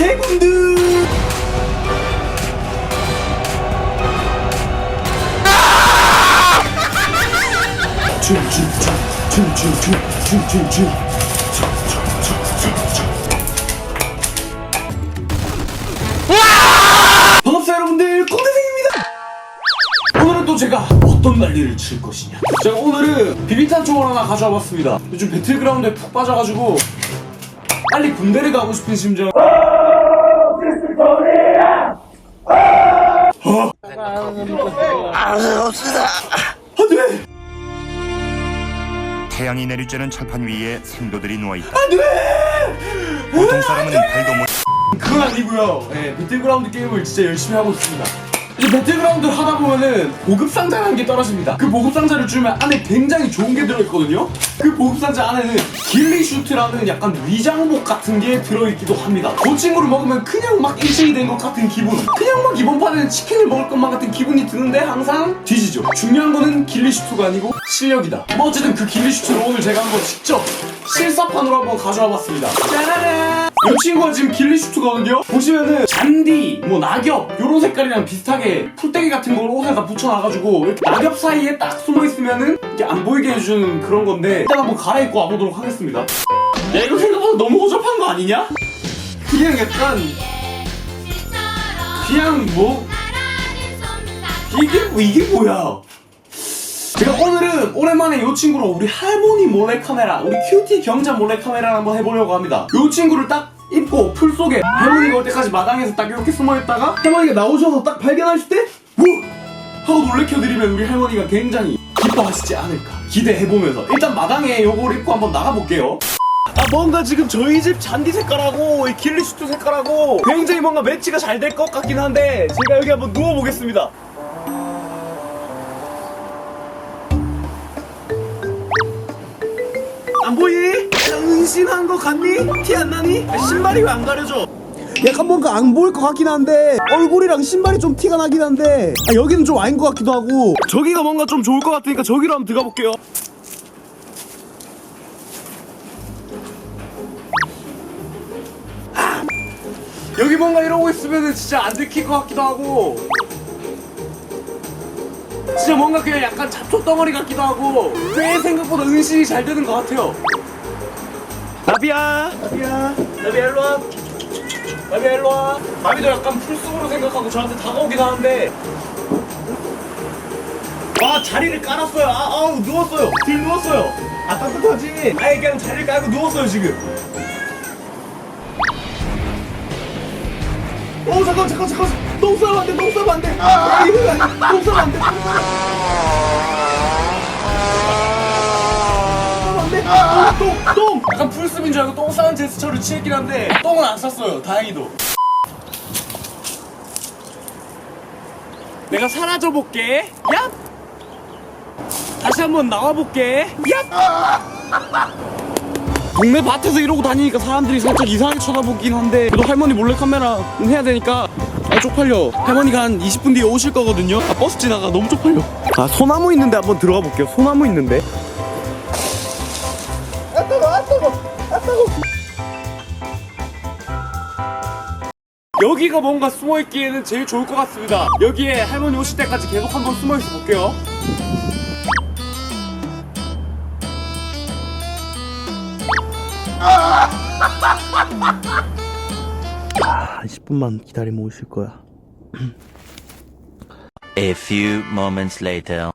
제군들! 반갑습니다 여러분들. 콩대생입니다. 오늘은 또 제가 어떤 난리를 칠 것이냐. 제가 오늘은 비비탄 총을 하나 가져와 봤습니다. 요즘 배틀그라운드에 푹 빠져가지고 빨리 군대를 가고 싶은 심정 안돼 태양이 내리쬐는 철판 위에 생도들이 누워있다. 안돼 보통 사람은 발도 못 그건 아니고요. 네, 배틀그라운드 게임을 진짜 열심히 하고 있습니다. 이 배틀그라운드 하다 보면은 보급 상자라는 게 떨어집니다. 그 보급 상자를 주면 안에 굉장히 좋은 게 들어있거든요. 그 보급 상자 안에는 길리 슈트라는 약간 위장복 같은 게 들어있기도 합니다. 그 친구를 먹으면 그냥 막 일신이 된 것 같은 기분. 그냥 막 이번 판에는 치킨을 먹을 것만 같은 기분이 드는데 항상 뒤지죠. 중요한 거는 길리 슈트가 아니고 실력이다. 뭐 어쨌든 그 길리 슈트를 오늘 제가 한번 직접 실사판으로 한번 가져와 봤습니다. 짜라란! 이 친구가 지금 길리 슈트거든요. 보시면은 잔디, 뭐 낙엽 요런 색깔이랑 비슷하게 풀떼기 같은 걸 옷에다 붙여놔가지고 이렇게 낙엽 사이에 딱 숨어 있으면은 이렇게 안 보이게 해주는 그런 건데 일단 한번 갈아입고 와보도록 하겠습니다. 야 이거 생각보다 너무 허접한 거 아니냐? 그냥 약간 그냥 뭐 이게 뭐- 이게 뭐야? 제가 오늘은 오랜만에 이 친구로 우리 할머니 몰래카메라, 우리 큐티 경자 몰래카메라를 한번 해보려고 합니다. 이 친구를 딱 입고 풀 속에 할머니가 올 때까지 마당에서 딱 이렇게 숨어있다가 할머니가 나오셔서 딱 발견하실 때 우! 하고 놀래켜드리면 우리 할머니가 굉장히 기뻐하시지 않을까 기대해보면서 일단 마당에 요걸 입고 한번 나가볼게요. 아 뭔가 지금 저희 집 잔디 색깔하고 이 길리 슈트 색깔하고 굉장히 뭔가 매치가 잘 될 것 같긴 한데 제가 여기 한번 누워보겠습니다. 안 보이? 은신한 거 같니? 티 안 나니? 신발이 왜 안 가려져? 약간 뭔가 안 보일 것 같긴 한데 얼굴이랑 신발이 좀 티가 나긴 한데 아, 여기는 좀 아닌 것 같기도 하고 저기가 뭔가 좀 좋을 것 같으니까 저기로 한번 들어가 볼게요. 아! 여기 뭔가 이러고 있으면 진짜 안 들킬 것 같기도 하고 진짜 뭔가 그냥 약간 잡초 덩어리 같기도 하고 꽤 생각보다 은신이 잘 되는 것 같아요 나비야 나비야 나비야 일로 와 나비야 일로 와 나비도 약간 풀숲으로 생각하고 저한테 다가오긴 하는데 아 자리를 깔았어요. 아, 아우 누웠어요. 들 누웠어요. 아 따뜻하지. 아예 그냥 자리를 깔고 누웠어요 지금. 오 잠깐 잠깐 잠깐. 똥 싸면 안 돼. 똥 싸면 안 돼. 아 이거 아니야. 똥 싸면 안 돼. 싸면 안 돼. 아, 똥 똥. 약간 풀숲인 줄 알고 똥 싸는 제스처를 취했긴 한데 똥은 안 쌌어요. 다행히도. 내가 사라져 볼게. 얍. 다시 한번 나와 볼게. 야! 동네 밭에서 이러고 다니니까 사람들이 살짝 이상하게 쳐다보긴 한데 그래도 할머니 몰래 카메라 해야 되니까 아 쪽팔려. 할머니가 한 20분 뒤에 오실 거거든요. 아 버스 지나가 너무 쪽팔려. 아 소나무 있는데 한번 들어가 볼게요. 소나무 있는데. 여기가 뭔가 숨어있기에는 제일 좋을 것 같습니다. 여기에 할머니 오실 때까지 계속 한번 숨어있어 볼게요 한 10분만 기다리면 오실 거야 A few moments later.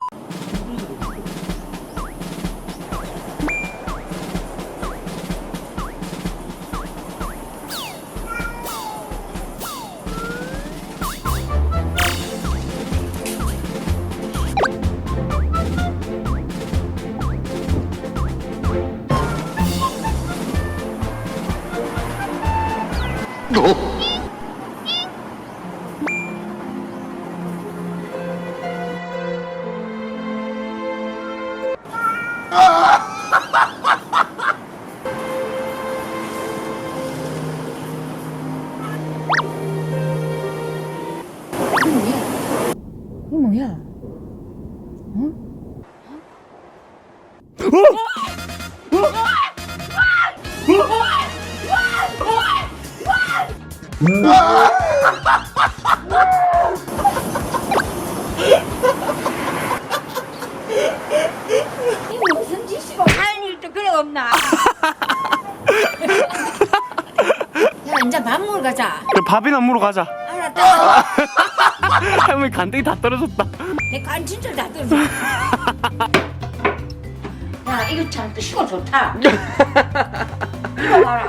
이게 뭐야? 이 무슨 짓이고 하는 일도 그래 없나? 야 이제 밥 먹으러 가자. 그래 밥이나 먹으러 가자 알았다. 할머니 간땡이 다 떨어졌다 내 간 진짜 다 떨어져. 야 이거 참 시고 좋다. 이거 봐라.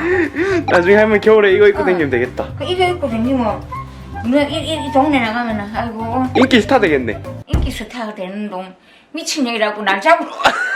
나중에 할머니 겨울에 이거 입고 어. 다니면 되겠다 그 이거 입고 다니면 너 이, 이, 이 동네 나가면 아이고 인기 스타 되겠네 인기 스타가 되는 놈 미친 년이라고 날 잡으러